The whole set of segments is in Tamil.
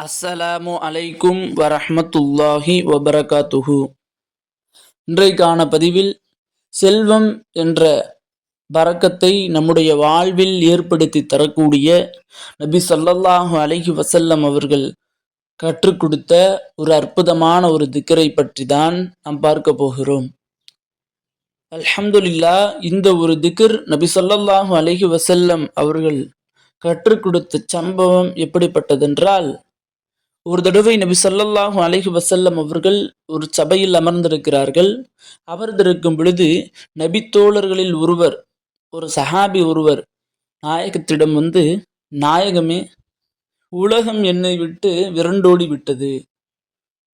அஸ்ஸலாமு அலைக்கும் வரஹமத்துல்லாஹி வபரகாத்துஹு. இன்றைக்கான பதிவில் செல்வம் என்ற பறக்கத்தை நம்முடைய வாழ்வில் ஏற்படுத்தி தரக்கூடிய நபி சொல்லல்லாஹு அலைஹி வசல்லம் அவர்கள் கற்றுக் கொடுத்த ஒரு அற்புதமான ஒரு திக்கரை பற்றி தான் நாம் பார்க்க போகிறோம். அல்ஹம்துலில்லா இந்த ஒரு திக்ர் நபி சொல்லல்லாஹு அலஹி வசல்லம் அவர்கள் கற்றுக் கொடுத்த சம்பவம் எப்படிப்பட்டதென்றால் ஒரு தடவை நபி சொல்லல்லாஹு அலஹி வசல்லம் அவர்கள் ஒரு சபையில் அமர்ந்திருக்கிறார்கள். அமர்ந்திருக்கும் பொழுது நபி தோழர்களில் ஒருவர் ஒரு சஹாபி ஒருவர் நாயகத்திடம் வந்து நாயகமே உலகம் என்னை விட்டு விரண்டோடி விட்டது.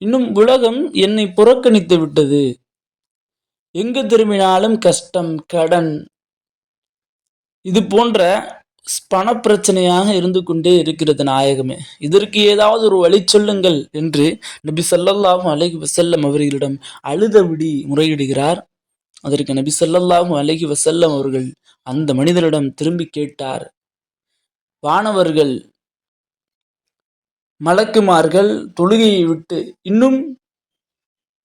இன்னும் உலகம் என்னை புறக்கணித்து விட்டது. எங்கு திரும்பினாலும் கஷ்டம் கடன். இது போன்ற பணப்பிரச்சனையாக இருந்து கொண்டே இருக்கிறது நாயகமே. இதற்கு ஏதாவது ஒரு வழி சொல்லுங்கள் என்று நபி சல்லல்லாஹும் அலஹி வசல்லம் அவர்களிடம் அழுதபடி முறையிடுகிறார். அதற்கு நபி சல்லல்லாஹும் அலஹி வசல்லம் அவர்கள் அந்த மனிதரிடம் திரும்பி கேட்டார். வானவர்கள் மலக்குமார்கள் தொழுகையை விட்டு இன்னும்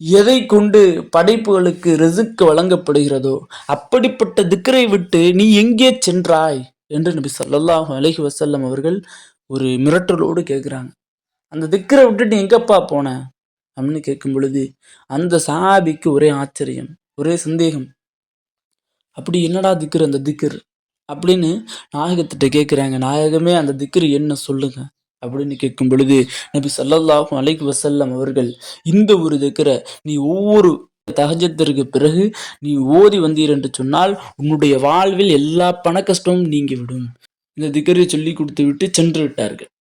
எதை கொண்டு படைப்புகளுக்கு ரிசுக்கு வழங்கப்படுகிறதோ அப்படிப்பட்ட திக்கரை விட்டு நீ எங்கே சென்றாய்? என்று நபி சல்லாஹூ அலஹி வசல்லம் அவர்கள் ஒரு மிரட்டலோடு கேட்குறாங்க. அந்த திக்கரை விட்டுட்டு எங்கப்பா போன? அப்படின்னு கேட்கும் பொழுது அந்த சஹாபிக்கு ஒரே ஆச்சரியம் ஒரே சந்தேகம். அப்படி என்னடா திக்கர் அந்த திக்கர்? அப்படின்னு நாயகத்திட்ட கேட்குறாங்க நாயகமே அந்த திக்கர் என்ன சொல்லுங்க? அப்படின்னு கேட்கும் பொழுது நபி ஸல்லல்லாஹு அலைஹி வசல்லம் அவர்கள் இந்த ஒரு திக்கரை நீ ஒவ்வொரு தகஜத்திற்கு பிறகு நீ ஓதி வந்தீர் என்று சொன்னால் உன்னுடைய வாழ்வில் எல்லா பண கஷ்டமும் நீங்கிவிடும். இந்த திகரை சொல்லி கொடுத்து விட்டு சென்று விட்டார்கள்.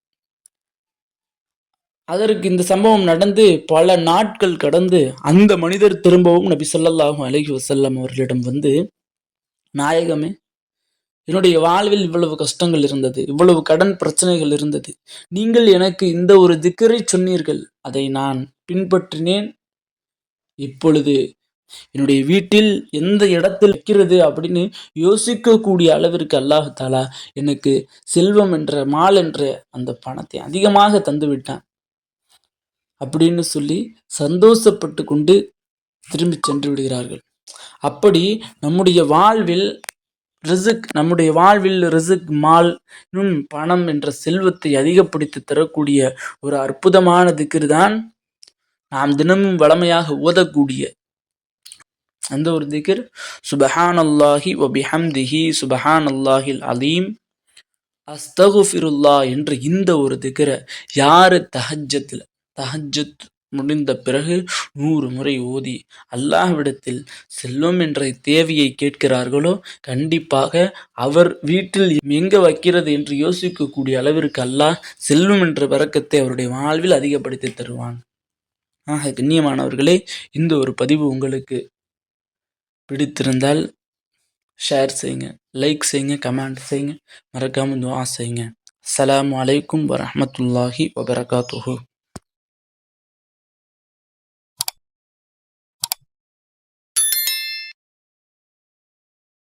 அதற்கு இந்த சம்பவம் நடந்து பல நாட்கள் கடந்து அந்த மனிதர் திரும்பவும் நபி ஸல்லல்லாஹு அலஹி வசல்லாம் அவர்களிடம் வந்து நாயகமே என்னுடைய வாழ்வில் இவ்வளவு கஷ்டங்கள் இருந்தது இவ்வளவு கடன் பிரச்சனைகள் இருந்தது. நீங்கள் எனக்கு இந்த ஒரு திக்கரை சொன்னீர்கள். அதை நான் பின்பற்றினேன். இப்பொழுது என்னுடைய வீட்டில் எந்த இடத்தில் வைக்கிறது அப்படின்னு யோசிக்கக்கூடிய அளவிற்கு அல்லாஹாலா எனக்கு செல்வம் என்ற மால் என்ற அந்த பணத்தை அதிகமாக தந்து விட்டான். அப்படின்னு சொல்லி சந்தோஷப்பட்டு கொண்டு திரும்பி சென்று விடுகிறார்கள். அப்படி நம்முடைய வாழ்வில் ரிசுக் நம்முடைய வாழ்வில் ரிசுக் மால் இன்னும் பணம் என்ற செல்வத்தை அதிகப்படுத்தி தரக்கூடிய ஒரு அற்புதமான திக்ர் தான் நாம் தினமும் வளமையாக ஓதக்கூடிய அந்த ஒரு திக்ர் சுபஹான் அல்லாஹி ஒபிஹம்திஹி சுபஹான் அல்லாஹில் அலீம் அஸ்தகுஃபிருல்லா என்ற இந்த ஒரு திகரை யார் தஹஜத்தில் தஹஜத் முடிந்த பிறகு நூறு முறை ஓதி அல்லாஹ்விடத்தில் செல்வம் என்ற தேவையை கேட்கிறார்களோ கண்டிப்பாக அவர் வீட்டில் எங்க வைக்கிறது என்று யோசிக்கக்கூடிய அளவிற்கு அல்லாஹ் செல்வம் என்ற பறக்கத்தை அவருடைய வாழ்வில் அதிகப்படுத்தி தருவான். ஆக கண்ணியமானவர்களே இந்த ஒரு பதிவு உங்களுக்கு பிடித்திருந்தால் ஷேர் செய்யுங்க லைக் செய்யுங்க கமெண்ட் செய்யுங்க. மறக்காமல் துவா செய்யுங்க. அஸ்ஸலாமு அலைக்கும் வரமத்துல்லாஹி வபரகாத்துஹூ